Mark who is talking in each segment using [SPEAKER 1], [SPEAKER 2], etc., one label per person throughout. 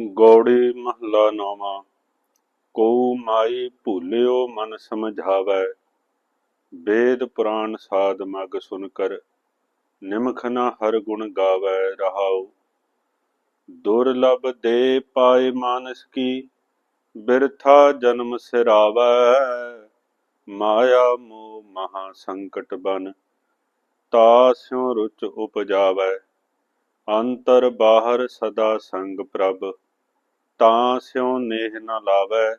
[SPEAKER 1] ਗੌੜੀ ਮਹਲਾ ਨੌਵਾਂ ਕੋ ਮਾਈ ਭੂਲਿਓ ਮਨ ਸਮਝਾਵੈ ਵੇਦ ਪੁਰਾਣ ਸਾਧ ਮਗ ਸੁਨ ਕਰ ਨਿਮਖ ਨਾ ਹਰ ਗੁਣ ਗਾਵੈ ਰਹਾਉ। ਦੁਰਲਭ ਦੇ ਪਾਏ ਮਾਨਸ ਕੀ, ਬਿਰਥਾ ਜਨਮ ਸਿਰਾਵੈ। ਮਾਇਆ ਮੋਹ ਮਹਾ ਸੰਕਟ ਬਨ ਤਾਸਿਉ ਰੁਚ ਉਪਜਾਵੈ। ਅੰਤਰ ਬਾਹਰ ਸਦਾ ਸੰਗ ਪ੍ਰਭ, ਤਾਂ ਸਿਉ ਨੇਹ ਨ ਲਾਵੈ,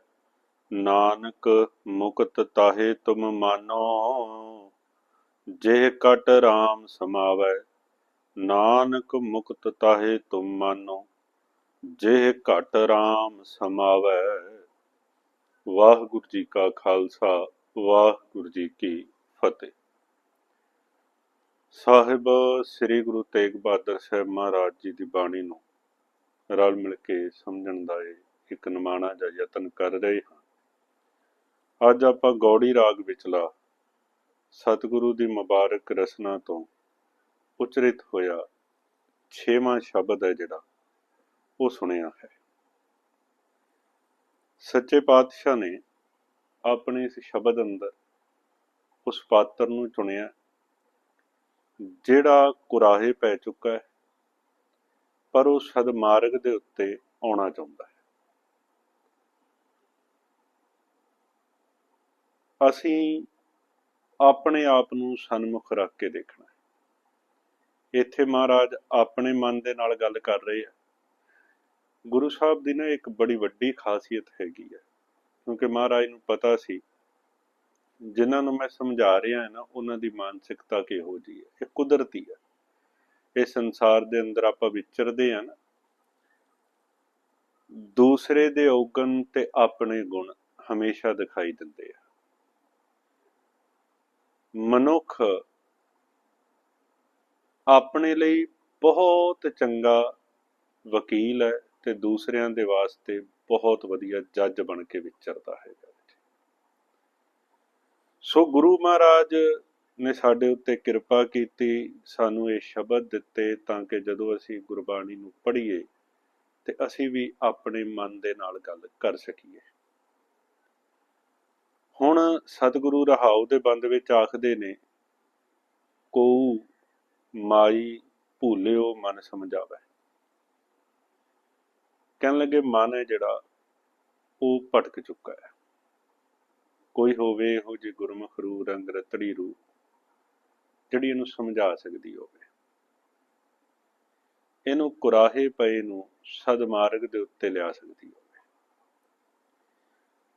[SPEAKER 1] ਨਾਨਕ ਮੁਕਤ ਤਾਹੇ ਤੁਮ ਮਾਨੋ। ਜੇ ਕਟ ਰਾਮ ਸਮਾਵੈ, ਨਾਨਕ ਮੁਕਤ ਤਾਹੇ ਤੁਮ ਮਾਨੋ। ਜੇ ਘਟ ਰਾਮ ਸਮਾਵੈ। ਵਾਹਿਗੁਰੂ ਜੀ ਕਾ ਖਾਲਸਾ, ਵਾਹਿਗੁਰੂ ਜੀ ਕੀ ਫਤਿਹ। ਸਾਹਿਬ, ਸ੍ਰੀ ਗੁਰੂ ਤੇਗ ਬਹਾਦਰ ਸਾਹਿਬ ਮਹਾਰਾਜ ਜੀ ਦੀ ਬਾਣੀ ਨੂੰ ਰਲ ਮਿਲ ਕੇ ਸਮਝਣ ਦਾ ਇੱਕ ਨਿਮਾਣਾ ਜਾਂ ਯਤਨ ਕਰ ਰਹੇ ਹਾਂ। ਅੱਜ ਆਪਾਂ ਗੌੜੀ ਰਾਗ ਵਿਚਲਾ ਸਤਿਗੁਰੂ ਦੀ ਮੁਬਾਰਕ ਰਸਨਾ ਤੋਂ ਉਚਰਿਤ ਹੋਇਆ ਛੇਵਾਂ ਸ਼ਬਦ ਹੈ ਜਿਹੜਾ ਉਹ ਸੁਣਿਆ ਹੈ। ਸੱਚੇ ਪਾਤਸ਼ਾਹ ਨੇ ਆਪਣੇ ਇਸ ਸ਼ਬਦ ਅੰਦਰ ਉਸ ਪਾਤਰ ਨੂੰ ਚੁਣਿਆ ਜਿਹੜਾ ਕੁਰਾਹੇ ਪੈ ਚੁੱਕਾ ਹੈ, ਪਰ ਉਹ ਸਦਮਾਰਗ ਦੇ ਉੱਤੇ ਆਉਣਾ ਚਾਹੁੰਦਾ ਹੈ। ਅਸੀਂ ਆਪਣੇ ਆਪ ਨੂੰ ਸਨਮੁਖ ਰੱਖ ਕੇ ਦੇਖਣਾ ਹੈ। ਇੱਥੇ ਮਹਾਰਾਜ ਆਪਣੇ ਮਨ ਦੇ ਨਾਲ ਗੱਲ ਕਰ ਰਹੇ ਆ। ਗੁਰੂ ਸਾਹਿਬ ਦੀ ਨਾ ਇੱਕ ਬੜੀ ਵੱਡੀ ਖਾਸੀਅਤ ਹੈਗੀ ਹੈ, ਕਿਉਂਕਿ ਮਹਾਰਾਜ ਨੂੰ ਪਤਾ ਸੀ ਜਿਨ੍ਹਾਂ ਨੂੰ ਮੈਂ ਸਮਝਾ ਰਿਹਾ ਹਾਂ ਨਾ, ਉਹਨਾਂ ਦੀ ਮਾਨਸਿਕਤਾ ਕਿਹੋ ਜੀ ਹੈ? ਇਹ ਕੁਦਰਤੀ ਹੈ। ਇਹ ਸੰਸਾਰ ਦੇ ਅੰਦਰ ਆਪਾਂ ਵਿਚਰਦੇ ਆ ਨਾ, ਦੂਸਰੇ ਦੇ ਔਗਣ ਤੇ ਆਪਣੇ ਗੁਣ ਹਮੇਸ਼ਾ ਦਿਖਾਈ ਦਿੰਦੇ ਆ। ਮਨੁੱਖ ਆਪਣੇ ਲਈ ਬਹੁਤ ਚੰਗਾ ਵਕੀਲ ਹੈ ਤੇ ਦੂਸਰਿਆਂ ਦੇ ਵਾਸਤੇ ਬਹੁਤ ਵਧੀਆ ਜੱਜ ਬਣ ਕੇ ਵਿਚਰਦਾ ਹੈ ਸੋ ਗੁਰੂ ਮਹਾਰਾਜ ਨੇ ਸਾਡੇ ਉੱਤੇ ਕਿਰਪਾ ਕੀਤੀ, ਸਾਨੂੰ ਇਹ ਸ਼ਬਦ ਦਿੱਤੇ ਤਾਂ ਕਿ ਜਦੋਂ ਅਸੀਂ ਗੁਰਬਾਣੀ ਨੂੰ ਪੜ੍ਹੀਏ ਤੇ ਅਸੀਂ ਵੀ ਆਪਣੇ ਮਨ ਦੇ ਨਾਲ ਗੱਲ ਕਰ ਸਕੀਏ। ਹੁਣ ਸਤਿਗੁਰੂ ਰਹਾਉ ਦੇ ਬੰਦ ਵਿੱਚ ਆਖਦੇ ਨੇ ਕੋ ਮਾਈ ਭੂਲਿਓ ਮਨ ਸਮਝਾਵੇ। ਕਹਿਣ ਲੱਗੇ ਮਨ ਹੈ ਜਿਹੜਾ, ਉਹ ਭਟਕ ਚੁੱਕਾ ਹੈ। ਕੋਈ ਹੋਵੇ ਇਹੋ ਜਿਹੀ ਗੁਰਮੁਖ ਰੂ ਰੰਗ ਰਤੜੀ ਰੂ ਜਿਹੜੀ ਇਹਨੂੰ ਸਮਝਾ ਸਕਦੀ ਹੋਵੇ। ਇਹਨੂੰ ਕੁਰਾਹੇ ਪਏ ਨੂੰ ਸਦਮਾਰਗ ਦੇ ਉੱਤੇ ਲਿਆ ਸਕਦੀ ਹੋਵੇ।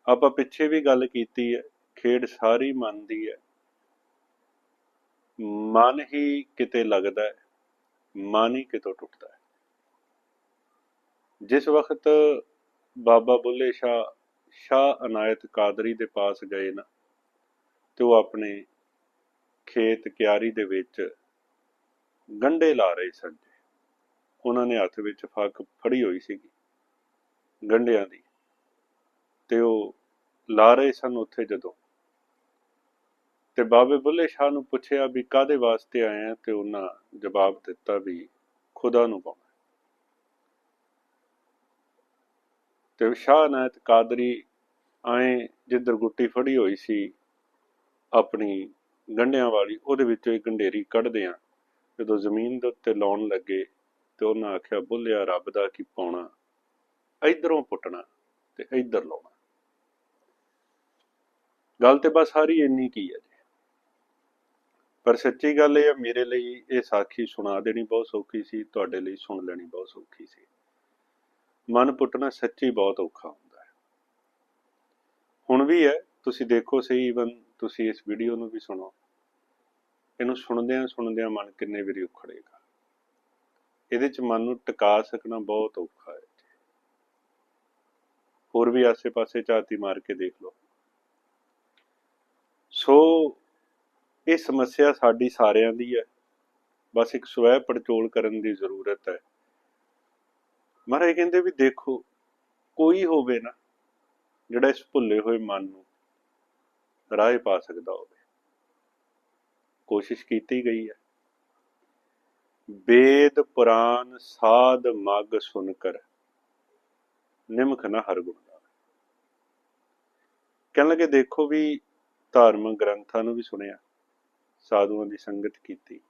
[SPEAKER 1] ਆਪਾਂ ਪਿੱਛੇ ਵੀ ਗੱਲ ਕੀਤੀ ਹੈ, ਖੇਡ ਸਾਰੀ ਮਨ ਦੀ ਹੈ। ਮਨ ਹੀ ਕਿਤੇ ਲੱਗਦਾ ਹੈ, ਮਨ ਹੀ ਕਿਤੋਂ ਟੁੱਟਦਾ ਹੈ। ਜਿਸ ਵਕਤ ਬਾਬਾ ਬੁੱਲੇ ਸ਼ਾਹ ਸ਼ਾਹ ਅਨਾਇਤ ਕਾਦਰੀ ਦੇ ਪਾਸ ਗਏ ਨਾ, ਤੇ ਉਹ ਆਪਣੇ ਖੇਤ ਕਿਆਰੀ ਦੇ ਵਿੱਚ ਗੰਡੇ ਲਾ ਰਹੇ ਸਨ ਉਹਨਾਂ ਨੇ ਹੱਥ ਵਿੱਚ ਫੱਕ ਫੜੀ ਹੋਈ ਸੀਗੀ ਗੰਡਿਆਂ ਦੀ, ਤੇ ਉਹ ਲਾ ਰਹੇ ਸਨ ਉੱਥੇ ਜਦੋਂ। ਤੇ ਬਾਬੇ ਬੁੱਲੇ ਸ਼ਾਹ ਨੂੰ ਪੁੱਛਿਆ ਵੀ ਕਾਦੇ ਵਾਸਤੇ ਆਏ ਆ, ਤੇ ਉਹਨਾਂ ਜਵਾਬ ਦਿੱਤਾ ਵੀ ਖੁਦਾ ਨੂੰ ਪਾਉਣਾ ਤੇ ਸ਼ਾਹ ਨਾਇਤ ਕਾਦਰੀ ਆਏ ਜਿੱਧਰ ਗੁੱਟੀ ਫੜੀ ਹੋਈ ਸੀ, ਆਪਣੀ ਗੰਢਿਆਂ ਵਾਲੀ, ਉਹਦੇ ਵਿੱਚੋਂ ਇੱਕ ਗੰਢੇਰੀ ਕੱਢਦੇ ਆ। ਜਦੋਂ ਜ਼ਮੀਨ ਦੇ ਉੱਤੇ ਲਾਉਣ ਲੱਗੇ ਤੇ ਉਹਨਾਂ ਆਖਿਆ ਬੁੱਲਿਆ ਰੱਬ ਦਾ ਕੀ ਪਾਉਣਾ? ਇਧਰੋਂ ਪੁੱਟਣਾ ਤੇ ਇਧਰ ਲਾਉਣਾ। ਗੱਲ ਤੇ ਬਸ ਸਾਰੀ ਇੰਨੀ ਕੀ ਹੈ ਜੀ। ਪਰ ਸੱਚੀ ਗੱਲ ਇਹ ਹੈ ਮੇਰੇ ਲਈ ਇਹ ਸਾਖੀ ਸੁਣਾ ਦੇਣੀ ਬਹੁਤ ਸੌਖੀ ਸੀ, ਤੁਹਾਡੇ ਲਈ ਸੁਣ ਲੈਣੀ ਬਹੁਤ ਸੌਖੀ ਸੀ। ਮਨ ਪੁੱਟਣਾ ਸੱਚੀ ਬਹੁਤ ਔਖਾ ਹੁੰਦਾ ਹੈ। ਹੁਣ ਵੀ ਹੈ, ਤੁਸੀਂ ਦੇਖੋ ਸਹੀ ਇਵਨ ਤੁਸੀਂ ਇਸ ਵੀਡੀਓ ਨੂੰ ਵੀ ਸੁਣੋ। ਇਹਨੂੰ ਸੁਣਦਿਆਂ ਸੁਣਦਿਆਂ ਮਨ ਕਿੰਨੇ ਵਾਰੀ ਉਖੜੇਗਾ। ਇਹਦੇ ਚ ਮਨ ਨੂੰ ਟਿਕਾ ਸਕਣਾ ਬਹੁਤ ਔਖਾ ਹੈ ਹੋਰ ਵੀ ਆਸੇ-ਪਾਸੇ ਝਾਤੀ ਮਾਰ ਕੇ ਦੇਖ ਲਓ। ਸੋ, ਇਹ ਸਮੱਸਿਆ ਸਾਡੀ ਸਾਰਿਆਂ ਦੀ ਹੈ। ਬਸ ਇੱਕ ਸਵੈ ਪੜਚੋਲ ਕਰਨ ਦੀ ਜ਼ਰੂਰਤ ਹੈ। ਮਹਾਰਾਜ ਕਹਿੰਦੇ ਵੀ ਦੇਖੋ, ਕੋਈ ਹੋਵੇ ਨਾ, ਜਿਹੜਾ ਇਸ ਭੁੱਲੇ ਹੋਏ ਮਨ ਨੂੰ ਰਾਹ ਪਾ ਸਕਦਾ ਹੋਵੇ। ਕੋਸ਼ਿਸ਼ ਕੀਤੀ ਗਈ ਹੈ। ਵੇਦ ਪੁਰਾਨ ਸਾਧ ਮਗ ਸੁਨ ਕਰ, ਨਿਮਖ ਨਾ ਹਰ ਗੁਣ ਗਾਵੇ। ਕਹਿਣ ਲੱਗੇ ਦੇਖੋ ਵੀ ਧਾਰਮਿਕ ਗ੍ਰੰਥਾਂ ਨੂੰ ਵੀ ਸੁਣਿਆ, ਸਾਧੂਆਂ ਦੀ ਸੰਗਤ ਕੀਤੀ।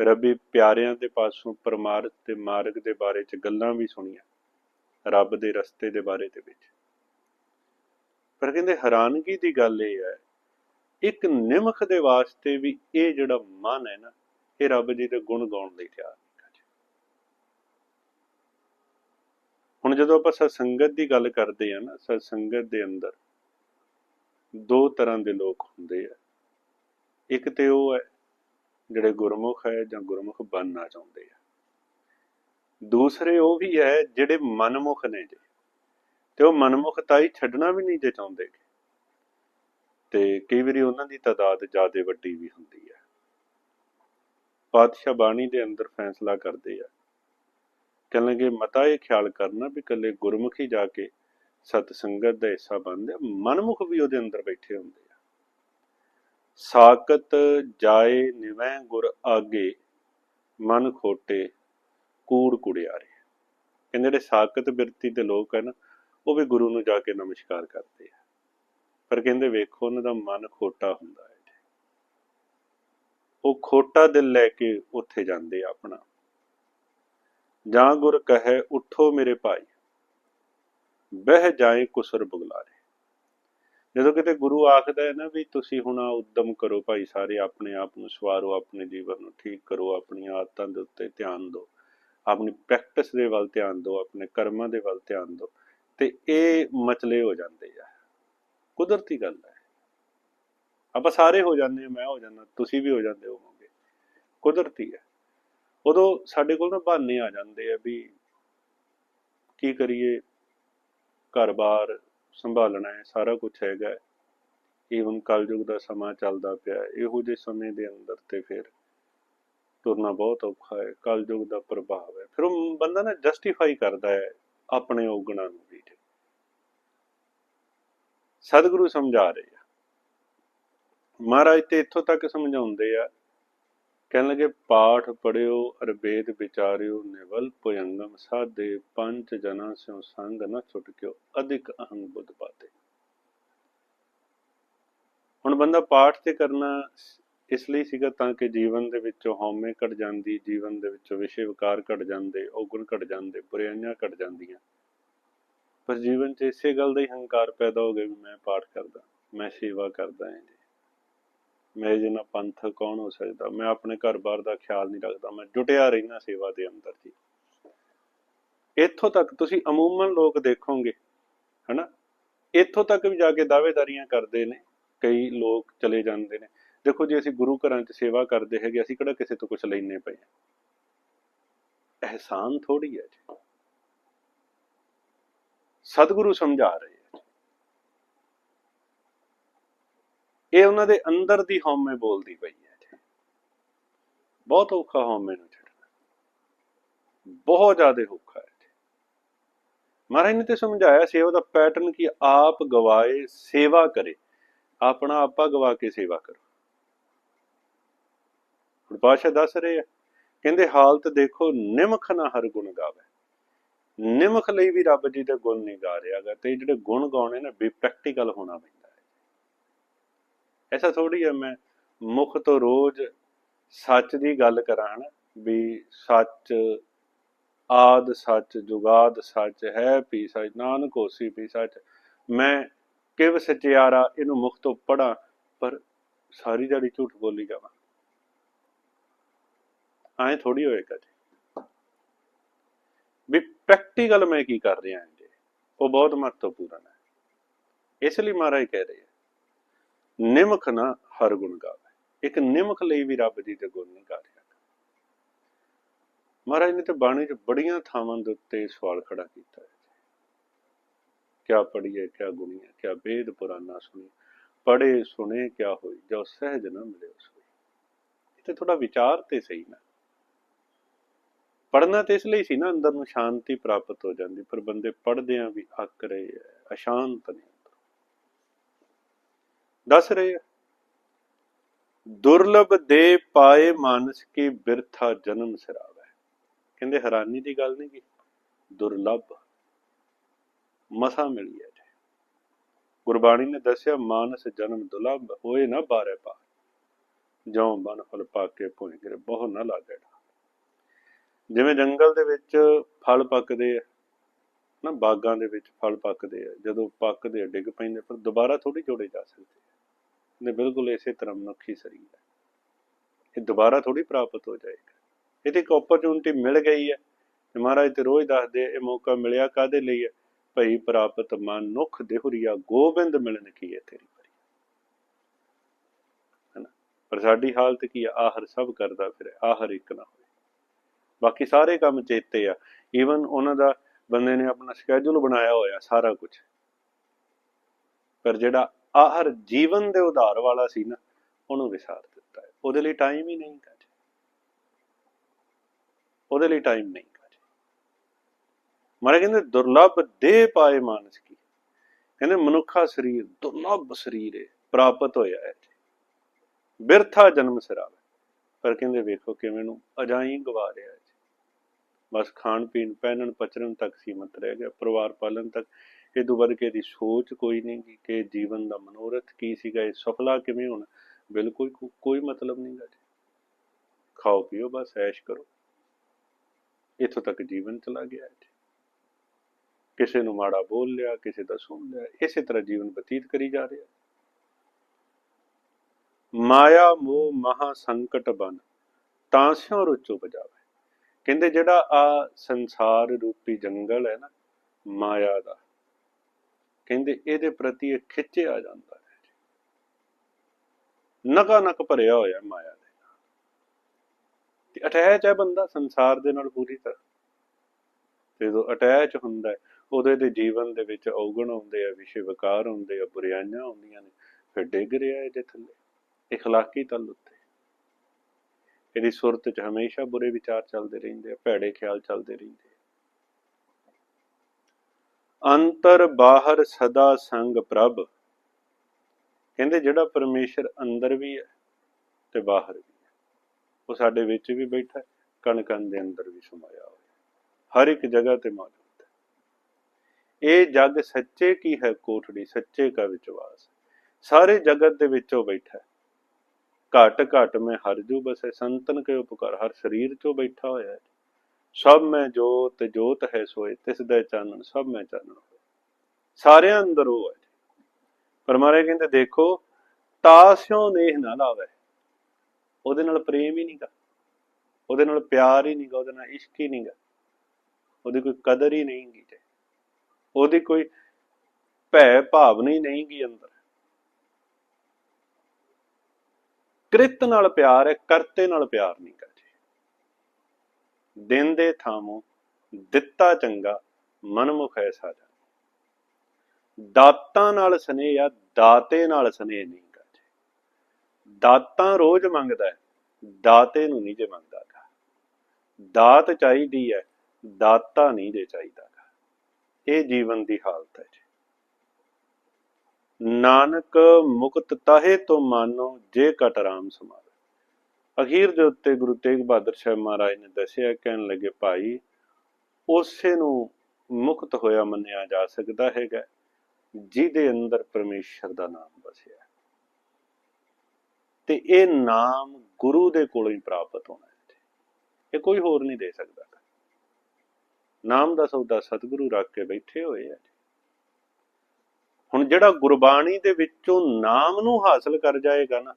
[SPEAKER 1] ਰੱਬੀ ਪਿਆਰਿਆਂ ਦੇ ਪਾਸੋਂ ਪਰਮਾਰਥ ਤੇ ਮਾਰਗ ਦੇ ਬਾਰੇ ਚ ਗੱਲਾਂ ਵੀ ਸੁਣੀਆਂ, ਰੱਬ ਦੇ ਰਸਤੇ ਦੇ ਬਾਰੇ ਦੇ ਵਿੱਚ। ਪਰ ਕਹਿੰਦੇ ਹੈਰਾਨਗੀ ਦੀ ਗੱਲ ਇਹ ਹੈ, ਇੱਕ ਨਿਮਖ ਦੇ ਵਾਸਤੇ ਵੀ ਇਹ ਜਿਹੜਾ ਮਨ ਹੈ ਨਾ, ਇਹ ਰੱਬ ਜੀ ਦੇ ਗੁਣ ਗਾਉਣ ਲਈ ਤਿਆਰ ਨਹੀਂ ਹੁਣ ਜਦੋਂ ਆਪਾਂ ਸਤਸੰਗਤ ਦੀ ਗੱਲ ਕਰਦੇ ਆ ਨਾ, ਸਤਸੰਗਤ ਦੇ ਅੰਦਰ ਦੋ ਤਰ੍ਹਾਂ ਦੇ ਲੋਕ ਹੁੰਦੇ ਆ। ਇੱਕ ਤੇ ਉਹ ਹੈ ਜਿਹੜੇ ਗੁਰਮੁਖ ਹੈ ਜਾਂ ਗੁਰਮੁਖ ਬਣਨਾ ਚਾਹੁੰਦੇ ਆ। ਦੂਸਰੇ ਉਹ ਵੀ ਹੈ ਜਿਹੜੇ ਮਨਮੁਖ ਨੇ ਜੀ। ਤੇ ਉਹ ਮਨਮੁਖਤਾ ਹੀ ਛੱਡਣਾ ਵੀ ਨਹੀਂ ਜੇ ਚਾਹੁੰਦੇ ਤੇ ਕਈ ਵਾਰੀ ਉਹਨਾਂ ਦੀ ਤਾਦਾਦ ਜ਼ਿਆਦਾ ਵੱਡੀ ਵੀ ਹੁੰਦੀ ਹੈ। ਪਾਤਸ਼ਾਹ ਬਾਣੀ ਦੇ ਅੰਦਰ ਫੈਸਲਾ ਕਰਦੇ ਆ। ਕਹਿੰਦੇ ਮਤਾ ਇਹ ਖਿਆਲ ਕਰਨਾ ਵੀ ਇਕੱਲੇ ਗੁਰਮੁਖੀ ਜਾ ਕੇ ਸਤ ਸੰਗਤ ਦਾ ਹਿੱਸਾ ਬਣਦੇ ਆ, ਮਨਮੁਖ ਵੀ ਉਹਦੇ ਅੰਦਰ ਬੈਠੇ ਹੁੰਦੇ ਸਾਕਤ ਜਾਏ ਨਿਵੈ ਗੁਰ ਆਗੇ, ਮਨ ਖੋਟੇ ਕੂੜ ਕੁੜਿਆਰੇ। ਕਹਿੰਦੇ ਜਿਹੜੇ ਸਾਕਤ ਬਿਰਤੀ ਦੇ ਲੋਕ ਹੈ ਨਾ ਉਹ ਵੀ ਗੁਰੂ ਨੂੰ ਜਾ ਕੇ ਨਮਸਕਾਰ ਕਰਦੇ ਆ। ਪਰ ਕਹਿੰਦੇ ਵੇਖੋ, ਉਹਨਾਂ ਦਾ ਮਨ ਖੋਟਾ ਹੁੰਦਾ ਹੈ ਉਹ ਖੋਟਾ ਦਿਲ ਲੈ ਕੇ ਉੱਥੇ ਜਾਂਦੇ ਆ ਆਪਣਾ। ਜਾਂ ਗੁਰ ਕਹੇ, ਉਠੋ ਮੇਰੇ ਭਾਈ, ਬਹਿ ਜਾਏ ਕੁਸਰ ਬੁਗਲਾਰੇ। ਜਦੋਂ ਕਿਤੇ ਗੁਰੂ ਆਖਦਾ ਹੈ ਨਾ ਵੀ ਤੁਸੀਂ ਹੁਣ ਆ ਉਦਮ ਕਰੋ ਭਾਈ ਸਾਰੇ ਆਪਣੇ ਆਪ ਨੂੰ ਸਵਾਰੋ, ਆਪਣੇ ਜੀਵਨ ਨੂੰ ਠੀਕ ਕਰੋ, ਆਪਣੀਆਂ ਆਦਤਾਂ ਦੇ ਉੱਤੇ ਧਿਆਨ ਦਿਓ, ਆਪਣੀ ਪ੍ਰੈਕਟਿਸ ਦੇ ਵੱਲ ਧਿਆਨ ਦਿਓ, ਆਪਣੇ ਕਰਮਾਂ ਦੇ ਵੱਲ ਧਿਆਨ ਦਿਓ, ਤੇ ਇਹ ਮਚਲੇ ਹੋ ਜਾਂਦੇ ਆ। ਕੁਦਰਤੀ ਗੱਲ ਹੈ। ਆਪਾਂ ਸਾਰੇ ਹੋ ਜਾਂਦੇ ਹਾਂ, ਮੈਂ ਹੋ ਜਾਂਦਾ, ਤੁਸੀਂ ਵੀ ਹੋ ਜਾਂਦੇ ਹੋਵੋਗੇ। ਕੁਦਰਤੀ ਹੈ। ਉਦੋਂ ਸਾਡੇ ਕੋਲ ਨਾ ਬਹਾਨੇ ਆ ਜਾਂਦੇ ਆ ਵੀ ਕੀ ਕਰੀਏ? ਘਰ-ਬਾਰ ਸੰਭਾਲਣਾ ਹੈ, ਸਾਰਾ ਕੁਝ ਹੈਗਾ ਈਵਨ ਕਲਯੁਗ ਦਾ ਸਮਾਂ ਚੱਲਦਾ ਪਿਆ ਇਹੋ ਜਿਹੇ ਸਮੇਂ ਦੇ ਅੰਦਰ ਤੇ ਫਿਰ ਤੁਰਨਾ ਬਹੁਤ ਔਖਾ ਹੈ। ਕਲਯੁਗ ਦਾ ਪ੍ਰਭਾਵ ਹੈ। ਫਿਰ ਉਹ ਬੰਦਾ ਨਾ ਜਸਟੀਫਾਈ ਕਰਦਾ ਹੈ ਆਪਣੇ ਔਗਣਾਂ ਨੂੰ ਵੀ ਸਤਿਗੁਰੂ ਸਮਝਾ ਰਹੇ ਆ। ਮਹਾਰਾਜ ਤੇ ਇੱਥੋਂ ਤੱਕ ਸਮਝਾਉਂਦੇ ਆ ਕਹਿਣ ਲੱਗੇ, ਪਾਠ ਪੜਿਓ ਅਰਵੇਦ ਵਿਚਾਰਿਓ, ਨਿਵਲ ਪੁਯੰਗਮ ਸਾਧੇ ਪੰਜ ਜਨਾ ਸਿਉ ਸੰਗ ਨ ਛੁਟਕਿਓ ਅਧਿਕ ਅਹੰਗ ਬੁੱਧ ਪਾਤੇ। ਹੁਣ ਬੰਦਾ ਪਾਠ ਤੇ ਕਰਨਾ ਇਸ ਲਈ ਸੀਗਾ ਤਾਂ ਕਿ ਜੀਵਨ ਦੇ ਵਿੱਚੋਂ ਹਉਮੈ ਘਟ ਜਾਂਦੀ, ਜੀਵਨ ਦੇ ਵਿੱਚੋਂ ਵਿਸ਼ੇ ਵਿਕਾਰ ਘਟ ਜਾਂਦੇ, ਔਗੁਣ ਘਟ ਜਾਂਦੇ, ਬੁਰਾਈਆਂ ਘਟ ਜਾਂਦੀਆਂ। ਪਰ ਜੀਵਨ 'ਚ ਇਸੇ ਗੱਲ ਦਾ ਹੀ ਹੰਕਾਰ ਪੈਦਾ ਹੋ ਗਿਆ ਵੀ ਮੈਂ ਪਾਠ ਕਰਦਾ, ਮੈਂ ਸੇਵਾ ਕਰਦਾ ਹਾਂ ਜੀ ਮੇਰੇ ਜਿੰਨਾ ਪੰਥ ਕੌਣ ਹੋ ਸਕਦਾ? ਮੈਂ ਆਪਣੇ ਘਰ-ਬਾਰ ਦਾ ਖਿਆਲ ਨਹੀਂ ਰੱਖਦਾ। ਮੈਂ ਜੁਟਿਆ ਰਹਿਣਾ ਸੇਵਾ ਦੇ ਅੰਦਰ ਜੀ। ਇੱਥੋਂ ਤੱਕ ਤੁਸੀਂ ਅਮੂਮਨ ਲੋਕ ਦੇਖੋਗੇ, ਹਨਾ? ਇੱਥੋਂ ਤੱਕ ਵੀ ਜਾ ਕੇ ਦਾਅਵੇਦਾਰੀਆਂ ਕਰਦੇ ਨੇ, ਕਈ ਲੋਕ ਚਲੇ ਜਾਂਦੇ ਨੇ। ਦੇਖੋ ਜੇ, ਅਸੀਂ ਗੁਰੂ ਘਰਾਂ 'ਚ ਸੇਵਾ ਕਰਦੇ ਹੈਗੇ, ਅਸੀਂ ਕਿਹੜਾ ਕਿਸੇ ਤੋਂ ਕੁਝ ਲੈਣੇ ਪਏ ਆ ਅਹਿਸਾਨ ਥੋੜੀ ਹੈ ਜੀ। ਸਤਿਗੁਰੂ ਸਮਝਾ ਰਹੇ ਆ ਇਹ ਉਹਨਾਂ ਦੇ ਅੰਦਰ ਦੀ ਹਉਮੈ ਬੋਲਦੀ ਪਈ ਹੈ ਬਹੁਤ ਔਖਾ ਹਉਮੈ ਨੂੰ ਛੱਡਣਾ ਬਹੁਤ ਜ਼ਿਆਦਾ ਔਖਾ ਹੈ ਮਹਾਰਾਜ ਨੇ ਤੇ ਸਮਝਾਇਆ, ਸੇਵਾ ਦਾ ਪੈਟਰਨ ਕਿ ਆਪ ਗਵਾਏ, ਸੇਵਾ ਕਰੇ। ਆਪਣਾ ਆਪਾ ਗਵਾ ਕੇ ਸੇਵਾ ਕਰੋ। ਹੁਣ ਪਾਸ਼ਾ ਦੱਸ ਰਹੇ ਆ, ਕਹਿੰਦੇ, ਹਾਲਤ ਦੇਖੋ, ਨਿਮਖ ਨਾ ਹਰ ਗੁਣ ਗਾਵੇ। ਨਿਮਖ ਲਈ ਵੀ ਰੱਬ ਜੀ ਦੇ ਗੁਣ ਨਹੀਂ ਗਾ ਰਿਹਾਗਾ ਤੇ ਜਿਹੜੇ ਗੁਣ ਗਾਉਣੇ ਨੇ ਵੀ ਪ੍ਰੈਕਟੀਕਲ ਹੋਣਾ ਪੈਂਦਾ ਐਸਾ ਥੋੜੀ ਹੈ ਮੈਂ ਮੁਖ ਤੋਂ ਰੋਜ਼ ਸੱਚ ਦੀ ਗੱਲ ਕਰਾਂ ਨਾ, ਵੀ ਸੱਚ ਆਦ ਸੱਚ, ਜੁਗਾਦ ਸੱਚ, ਹੈ ਪੀ ਸੱਚ, ਨਾਨਕ ਹੋਸੀ ਵੀ ਸੱਚ। ਮੈਂ ਕਿਵ ਸਚਿਆਰਾ ਇਹਨੂੰ ਮੁਖ ਤੋਂ ਪੜਾਂ ਪਰ ਸਾਰੀ ਦਿਹਾੜੀ ਝੂਠ ਬੋਲੀ ਜਾਵਾਂ। ਐਂ ਥੋੜੀ ਹੋਏਗਾ ਜੀ। ਵੀ ਪ੍ਰੈਕਟੀਕਲ ਮੈਂ ਕੀ ਕਰ ਰਿਹਾ ਹਾਂ ਜੀ? ਉਹ ਬਹੁਤ ਮਹੱਤਵਪੂਰਨ ਹੈ। ਇਸ ਲਈ ਮਹਾਰਾਜ ਕਹਿ ਰਹੇ ਨਿਮਖ ਨਾ ਹਰ ਗੁਣ ਗਾਵੇ। ਇੱਕ ਨਿਮਖ ਲਈ ਵੀ ਰੱਬ ਜੀ ਦੇ ਗੁਣ ਨਹੀਂ ਗਾ ਰਿਹਾ। ਮਹਾਰਾਜ ਨੇ ਤੇ ਬਾਣੀ 'ਚ ਬੜੀਆਂ ਥਾਵਾਂ ਦੇ ਉੱਤੇ ਸਵਾਲ ਖੜਾ ਕੀਤਾ ਹੈ ਕਿਆ ਪੜੀਏ ਕਿਆ ਗੁਣੀਏ, ਕਿਆ ਵੇਦ ਪੁਰਾਨਾ ਸੁਣੀ ਪੜੇ ਸੁਣੇ, ਕਿਆ ਹੋਈ, ਜੋ ਸਹਿਜ ਨਾ ਮਿਲੇ ਉਸ ਤੇ ਥੋੜਾ ਵਿਚਾਰ ਤੇ ਸਹੀ ਨਾ। ਪੜਨਾ ਤੇ ਇਸ ਲਈ ਸੀ ਨਾ, ਅੰਦਰ ਨੂੰ ਸ਼ਾਂਤੀ ਪ੍ਰਾਪਤ ਹੋ ਜਾਂਦੀ, ਪਰ ਬੰਦੇ ਪੜਦੇ ਆ ਵੀ ਅੱਕ ਰਹੇ ਆ ਅਸ਼ਾਂਤ ਨੇ ਦੱਸ ਰਹੇ ਆ। ਦੁਰਲਭ ਦੇ ਪਾਏ ਮਾਨਸ ਕੀ ਬਿਰਥਾ ਜਨਮ ਸਿਰਾਵੇ। ਕਹਿੰਦੇ ਹੈਰਾਨੀ ਦੀ ਗੱਲ ਨਹੀਂ ਕੀ ਦੁਰਲਭ ਮਸਾ ਮਿਲੀ ਹੈ ਗੁਰਬਾਣੀ ਨੇ ਦੱਸਿਆ, ਮਾਨਸ ਜਨਮ ਦੁਲਭ ਹੋਏ ਨਾ ਬਾਰੇ ਪਾ। ਜਿਉ ਬਨ ਫਲ ਪਾ ਕੇ ਭੁੰਜ ਗਰੇ, ਬਹੁ ਨਾ ਲਾਗੇ ਜਿਵੇਂ ਜੰਗਲ ਦੇ ਵਿੱਚ ਫਲ ਪੱਕਦੇ ਆ, ਨਾ ਬਾਗਾਂ ਦੇ ਵਿੱਚ ਫਲ ਪੱਕਦੇ ਆ, ਜਦੋਂ ਪੱਕਦੇ ਆ, ਡਿੱਗ ਪੈਂਦੇ ਪਰ ਦੁਬਾਰਾ ਥੋੜੀ ਜੋੜੇ ਜਾ ਸਕਦੇ ਨੇ ਬਿਲਕੁਲ ਇਸੇ ਤਰ੍ਹਾਂ ਮਨੁੱਖੀ ਸਰੀਰ ਹੈ। ਇਹ ਦੁਬਾਰਾ ਥੋੜੀ ਪ੍ਰਾਪਤ ਹੋ ਜਾਏਗਾ। ਇਹ ਇੱਕ ਓਪਰਚੁਨਿਟੀ ਮਿਲ ਗਈ ਹੈ। ਤੇ ਮਹਾਰਾਜ ਤੇ ਰੋਜ਼ ਦੱਸਦੇ ਇਹ ਮੌਕਾ ਮਿਲਿਆ ਕਾਦੇ ਲਈ ਹੈ? ਭਈ ਪ੍ਰਾਪਤ ਮਨੁੱਖ ਦੇਹੁਰੀਆ ਗੋਬਿੰਦ ਮਿਲਨ ਕੀ ਹੈ ਤੇਰੀ ਪਰੀ ਪਰ ਸਾਡੀ ਹਾਲਤ ਕੀ ਹੈ? ਆਹਰ ਸਭ ਕਰਦਾ ਫਿਰ, ਆਹਰ ਇੱਕ ਨਾ ਹੋਵੇ। ਬਾਕੀ ਸਾਰੇ ਕੰਮ ਚੇਤੇ ਆ। ਈਵਨ ਉਹਨਾਂ ਦਾ ਬੰਦੇ ਨੇ ਆਪਣਾ ਸ਼ੈਡਿਊਲ ਬਣਾਇਆ ਹੋਇਆ, ਸਾਰਾ ਕੁਝ ਪਰ ਜਿਹੜਾ ਆਹਰ ਜੀਵਨ ਦੇ ਉਧਾਰ ਵਾਲਾ ਸੀ ਨਾ, ਉਹਨੂੰ ਵਿਸਾਰ ਦਿੱਤਾ ਹੈ। ਉਹਦੇ ਲਈ ਟਾਈਮ ਹੀ ਨਹੀਂ ਕੱਜ। ਉਹਦੇ ਲਈ ਟਾਈਮ ਨਹੀਂ ਕੱਜ। ਮਾਰੇ ਕਹਿੰਦੇ, ਦੁਰਲਭ ਦੇ ਪਾਏ ਮਾਨਸ ਕੀ। ਕਹਿੰਦੇ, ਮਨੁੱਖਾ ਸਰੀਰ ਦੁਰਲਭ ਸਰੀਰ ਹੈ ਪ੍ਰਾਪਤ ਹੋਇਆ ਹੈ ਬਿਰਥਾ ਜਨਮ ਸਿਰਾਵੇ। ਪਰ ਕਹਿੰਦੇ, ਵੇਖੋ ਕਿਵੇਂ ਨੂੰ ਅਜਾਈ ਗਵਾ ਰਿਹਾ ਹੈ। ਬਸ ਖਾਣ ਪੀਣ, ਪਹਿਨਣ, ਪਚਰਨ ਤੱਕ ਸੀਮਤ ਰਹਿ ਗਿਆ। ਪਰਿਵਾਰ ਪਾਲਣ ਤੱਕ ਇਹ ਤੋਂ ਵੱਧ ਕੇ ਦੀ ਸੋਚ ਕੋਈ ਨਹੀਂ ਕਿ ਜੀਵਨ ਦਾ ਮਨੋਰਥ ਕੀ ਸੀਗਾ, ਇਹ ਸਫਲਾ ਕਿਵੇਂ ਹੋਣਾ? ਬਿਲਕੁਲ ਕੋਈ ਮਤਲਬ ਨਹੀਂ ਗਾ ਖਾਓ, ਪੀਓ, ਬਸ ਐਸ਼ ਕਰੋ। ਇੱਥੋਂ ਤੱਕ ਜੀਵਨ ਚਲਾ ਗਿਆ ਜੀ। ਕਿਸੇ ਨੂੰ ਮਾੜਾ ਬੋਲ ਲਿਆ, ਕਿਸੇ ਦਾ ਸੁਣ ਲਿਆ, ਇਸੇ ਤਰ੍ਹਾਂ ਜੀਵਨ ਬਤੀਤ ਕਰੀ ਜਾ ਰਿਹਾ। ਮਾਇਆ, ਮੋਹ, ਮਹਾ ਸੰਕਟ ਬਨ, ਤਾਂ ਸਿਉ ਰੁਚੋ ਬਜਾਵੇ। ਕਹਿੰਦੇ ਜਿਹੜਾ ਆ ਸੰਸਾਰ ਰੂਪੀ ਜੰਗਲ ਹੈ ਨਾ, ਮਾਇਆ ਦਾ, ਕਹਿੰਦੇ ਇਹਦੇ ਪ੍ਰਤੀ ਇਹ ਖਿੱਚਿਆ ਜਾਂਦਾ ਹੈ ਨਕਾ ਨਕ ਭਰਿਆ ਹੋਇਆ ਮਾਇਆ ਦੇ ਨਾਲ। ਤੇ ਅਟੈਚ ਹੈ ਬੰਦਾ ਸੰਸਾਰ ਦੇ ਨਾਲ ਪੂਰੀ ਤਰ੍ਹਾਂ। ਤੇ ਜਦੋਂ ਅਟੈਚ ਹੁੰਦਾ ਹੈ, ਉਹਦੇ ਦੇ ਜੀਵਨ ਦੇ ਵਿੱਚ ਔਗਣ ਆਉਂਦੇ ਆ, ਵਿਸ਼ੇ ਵਿਕਾਰ ਹੁੰਦੇ ਆ, ਬੁਰਾਈਆਂ ਆਉਂਦੀਆਂ ਨੇ, ਫਿਰ ਡਿੱਗ ਰਿਹਾ ਇਹਦੇ ਥੱਲੇ ਇਖਲਾਕੀ ਤਲ ਉੱਤੇ। ਇਹਦੀ ਸੁਰਤ 'ਚ ਹਮੇਸ਼ਾ ਬੁਰੇ ਵਿਚਾਰ ਚੱਲਦੇ ਰਹਿੰਦੇ ਆ, ਭੈੜੇ ਖਿਆਲ ਚੱਲਦੇ ਰਹਿੰਦੇ ਅੰਤਰ ਬਾਹਰ ਸਦਾ ਸੰਗ ਪ੍ਰਭ। ਕਹਿੰਦੇ ਜਿਹੜਾ ਪਰਮੇਸ਼ਰ ਅੰਦਰ ਵੀ ਹੈ ਤੇ ਬਾਹਰ ਵੀ ਹੈ। ਉਹ ਸਾਡੇ ਵਿੱਚ ਵੀ ਬੈਠਾ ਹੈ ਕਣ ਕਣ ਦੇ ਅੰਦਰ ਵੀ ਸਮਾਇਆ ਹੋਇਆ ਹਰ ਇੱਕ ਜਗ੍ਹਾ ਤੇ ਮੌਜੂਦ ਹੈ। ਇਹ ਜਗ ਸੱਚੇ ਕੀ ਹੈ ਕੋਠੜੀ? ਸੱਚੇ ਕਾ ਵਿਚਵਾਸ ਸਾਰੇ ਜਗਤ ਦੇ ਵਿੱਚ ਉਹ ਬੈਠਾ ਹੈ। ਘਟ ਘਟ ਮੈਂ ਹਰ ਜੂ ਬਸੈ ਸੰਤਨ ਕੇ ਉਪਕਾਰ, ਹਰ ਸਰੀਰ ਚੋਂ ਬੈਠਾ ਹੋਇਆ ਹੈ। ਸਭ ਮੈਂ ਜੋਤ ਜੋਤ ਹੈ ਸੋਏ, ਤਿਸ ਦਾ ਚਾਨਣ ਸਭ ਮੈਂ ਚਾਨਣ ਹੋਏ। ਸਾਰਿਆਂ ਅੰਦਰ ਉਹ ਹੈ। ਪਰ ਮਾਰੇ ਕਹਿੰਦੇ, ਦੇਖੋ ਤਾਸਿਓ ਨੇਹ ਨਾ ਲਾਵੇ। ਉਹਦੇ ਨਾਲ ਪ੍ਰੇਮ ਹੀ ਨਹੀਂਗਾ ਉਹਦੇ ਨਾਲ ਪਿਆਰ ਹੀ ਨਹੀਂਗਾ ਉਹਦੇ ਨਾਲ ਇਸ਼ਕ ਹੀ ਨਹੀਂਗਾ ਉਹਦੀ ਕੋਈ ਕਦਰ ਹੀ ਨਹੀਂਗੀ ਤੇ ਉਹਦੀ ਕੋਈ ਭੈ ਭਾਵਨਾ ਹੀ ਨਹੀਂਗੀ ਅੰਦਰ। ਕ੍ਰਿਤ ਨਾਲ ਪਿਆਰ ਹੈ, ਕਰਤੇ ਨਾਲ ਪਿਆਰ ਨਹੀਂ ਕਰਦੇ। ਦਿਨ ਦੇ ਥਾਮੋਂ ਦਿੱਤਾ ਚੰਗਾ, ਮਨਮੁਖ ਐਸਾ ਜਾ ਦਾਤਾਂ ਨਾਲ ਸਨੇਹ ਆ, ਦਾਤੇ ਨਾਲ ਸਨੇਹ ਨਹੀਂ ਕਰਦੇ। ਦਾਤਾਂ ਰੋਜ਼ ਮੰਗਦਾ ਹੈ, ਦਾਤੇ ਨੂੰ ਨਹੀਂ ਜੇ ਮੰਗਦਾਗਾ। ਦਾਤ ਚਾਹੀਦੀ ਹੈ, ਦਾਤਾ ਨਹੀਂ ਜੇ ਚਾਹੀਦਾਗਾ। ਇਹ ਜੀਵਨ ਦੀ ਹਾਲਤ ਹੈ ਜੀ। ਨਾਨਕ ਮੁਕਤ ਤਾਹੇ ਤੋਂ ਮਾਨੋ, ਜੇ ਕਟ ਰਾਮ ਸਮਾਵੇ ਅਖੀਰ ਦੇ ਉੱਤੇ ਗੁਰੂ ਤੇਗ ਬਹਾਦਰ ਸਾਹਿਬ ਮਹਾਰਾਜ ਨੇ ਦੱਸਿਆ, ਕਹਿਣ ਲੱਗੇ, ਭਾਈ, ਉਸੇ ਨੂੰ ਮੁਕਤ ਹੋਇਆ ਮੰਨਿਆ ਜਾ ਸਕਦਾ ਹੈਗਾ। ਜਿਹਦੇ ਅੰਦਰ ਪਰਮੇਸ਼ਰ ਦਾ ਨਾਮ ਵਸਿਆ ਤੇ ਇਹ ਨਾਮ ਗੁਰੂ ਦੇ ਕੋਲੋਂ ਹੀ ਪ੍ਰਾਪਤ ਹੋਣਾ ਹੈ ਇਹ ਕੋਈ ਹੋਰ ਨਹੀਂ ਦੇ ਸਕਦਾ। ਨਾਮ ਦਾ ਸੌਦਾ ਸਤਿਗੁਰੂ ਰੱਖ ਕੇ ਬੈਠੇ ਹੋਏ ਆ ਹੁਣ ਜਿਹੜਾ ਗੁਰਬਾਣੀ ਦੇ ਵਿੱਚੋਂ ਨਾਮ ਨੂੰ ਹਾਸਲ ਕਰ ਜਾਏਗਾ ਨਾ,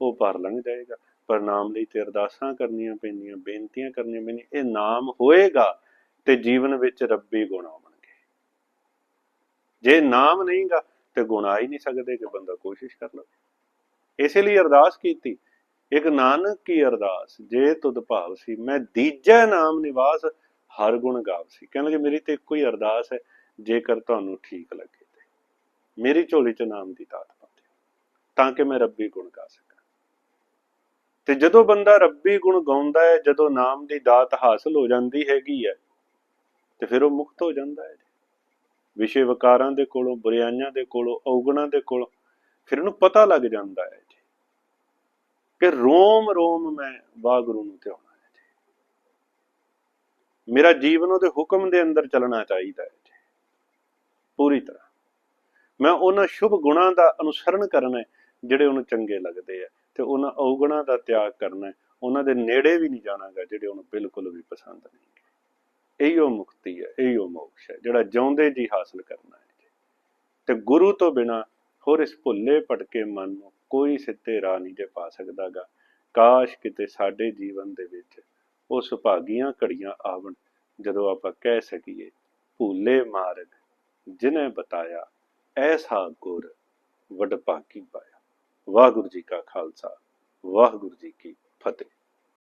[SPEAKER 1] ਉਹ ਪਰ ਲੰਘ ਜਾਏਗਾ। ਪਰ ਨਾਮ ਲਈ ਤੇ ਅਰਦਾਸਾਂ ਕਰਨੀਆਂ ਪੈਂਦੀਆਂ, ਬੇਨਤੀਆਂ ਕਰਨੀਆਂ ਪੈਂਦੀਆਂ, ਇਹ ਨਾਮ ਹੋਏਗਾ ਤੇ ਜੀਵਨ ਵਿੱਚ ਰੱਬੀ ਗੁਣ ਆਉਣਗੇ। ਜੇ ਨਾਮ ਨਹੀਂਗਾ ਤੇ ਗੁਣ ਆ ਹੀ ਨਹੀਂ ਸਕਦੇ ਕਿ ਬੰਦਾ ਕੋਸ਼ਿਸ਼ ਕਰ ਲਵੇ। ਇਸੇ ਲਈ ਅਰਦਾਸ ਕੀਤੀ, ਇੱਕ ਨਾਨਕ ਕੀ ਅਰਦਾਸ, ਜੇ ਤੁਧ ਭਾਵ ਸੀ, ਮੈਂ ਦੀਜੈ ਨਾਮ ਨਿਵਾਸ, ਹਰ ਗੁਣ ਗਾਵ ਸੀ। ਕਹਿੰਦੇ ਮੇਰੀ ਤੇ ਇੱਕੋ ਹੀ ਅਰਦਾਸ ਹੈ, ਜੇਕਰ ਤੁਹਾਨੂੰ ਠੀਕ ਲੱਗੇ। ਮੇਰੀ ਝੋਲੀ 'ਚ ਨਾਮ ਦੀ ਦਾਤ ਪਾ ਦਿਓ ਤਾਂ ਕਿ ਮੈਂ ਰੱਬੀ ਗੁਣ ਗਾ ਸਕਾਂ। ਤੇ ਜਦੋਂ ਬੰਦਾ ਰੱਬੀ ਗੁਣ ਗਾਉਂਦਾ ਹੈ, ਜਦੋਂ ਨਾਮ ਦੀ ਦਾਤ ਹਾਸਲ ਹੋ ਜਾਂਦੀ ਹੈਗੀ ਹੈ, ਤੇ ਫਿਰ ਉਹ ਮੁਕਤ ਹੋ ਜਾਂਦਾ ਹੈ। ਵਿਸ਼ੇ ਵਿਕਾਰਾਂ ਦੇ ਕੋਲੋਂ, ਬੁਰਾਈਆਂ ਦੇ ਕੋਲੋਂ, ਔਗਣਾਂ ਦੇ ਕੋਲੋਂ ਫਿਰ ਉਹਨੂੰ ਪਤਾ ਲੱਗ ਜਾਂਦਾ ਹੈ ਜੀ ਕਿ ਰੋਮ ਰੋਮ ਮੈਂ ਵਾਹਿਗੁਰੂ ਨੂੰ ਧਿਆਉਣਾ ਹੈ ਜੀ। ਮੇਰਾ ਜੀਵਨ ਉਹਦੇ ਹੁਕਮ ਦੇ ਅੰਦਰ ਚੱਲਣਾ ਚਾਹੀਦਾ ਹੈ ਜੀ। ਪੂਰੀ ਤਰ੍ਹਾਂ। ਮੈਂ ਉਹਨਾਂ ਸ਼ੁਭ ਗੁਣਾਂ ਦਾ ਅਨੁਸਰਣ ਕਰਨਾ ਹੈ, ਜਿਹੜੇ ਉਹਨੂੰ ਚੰਗੇ ਲੱਗਦੇ ਆ ਤੇ ਉਹਨਾਂ ਔਗੁਣਾਂ ਦਾ ਤਿਆਗ ਕਰਨਾ ਹੈ। ਉਹਨਾਂ ਦੇ ਨੇੜੇ ਵੀ ਨਹੀਂ ਜਾਣਾਗਾ, ਜਿਹੜੇ ਉਹਨੂੰ ਬਿਲਕੁਲ ਵੀ ਪਸੰਦ ਨਹੀਂ। ਇਹੀ ਉਹ ਮੁਕਤੀ ਹੈ ਇਹੀਓ ਮੋਕਸ਼ ਹੈ, ਜਿਹੜਾ ਜਿਉਂਦੇ ਜੀ ਹਾਸਲ ਕਰਨਾ ਹੈ। ਤੇ ਗੁਰੂ ਤੋਂ ਬਿਨਾ ਹੋਰ ਇਸ ਭੁੱਲੇ ਭਟਕੇ ਮਨ ਨੂੰ ਕੋਈ ਸਿੱਧੇ ਰਾਹ ਨਹੀਂ ਜੇ ਪਾ ਸਕਦਾਗਾ। ਕਾਸ਼ ਕਿਤੇ ਸਾਡੇ ਜੀਵਨ ਦੇ ਵਿੱਚ ਉਹ ਸੁਭਾਗੀਆਂ ਘੜੀਆਂ ਆਵਣ, ਜਦੋਂ ਆਪਾਂ ਕਹਿ ਸਕੀਏ, ਭੁੱਲੇ ਮਾਰਗ ਜਿਨੇ ਬਤਾਇਆ ਐਸਾ ਗੁਰ ਵਡਭਾਗੀ ਪਾਇਆ। ਵਾਹਿਗੁਰੂ ਜੀ ਕਾ ਖਾਲਸਾ ਵਾਹਿਗੁਰੂ ਜੀ ਕੀ ਫਤਿਹ।